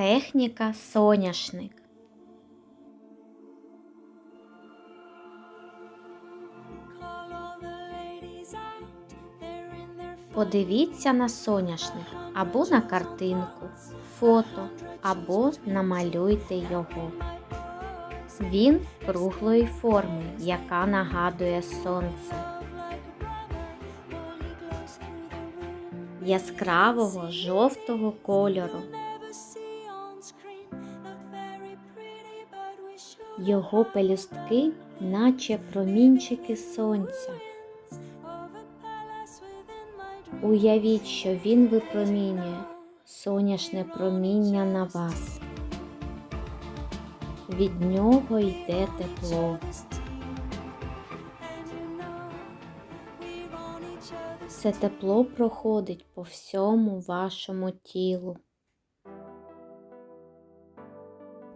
Техніка соняшник. Подивіться на соняшник або на картинку, фото, або намалюйте його. Він круглої форми, яка нагадує сонце. Яскравого жовтого кольору. Його пелюстки, наче промінчики сонця. Уявіть, що він випромінює соняшне проміння на вас. Від нього йде тепло. Це тепло проходить по всьому вашому тілу.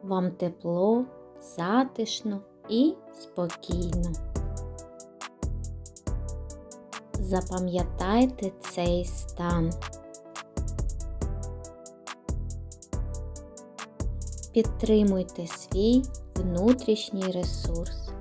Вам тепло, затишно і спокійно. Запам'ятайте цей стан. Підтримуйте свій внутрішній ресурс.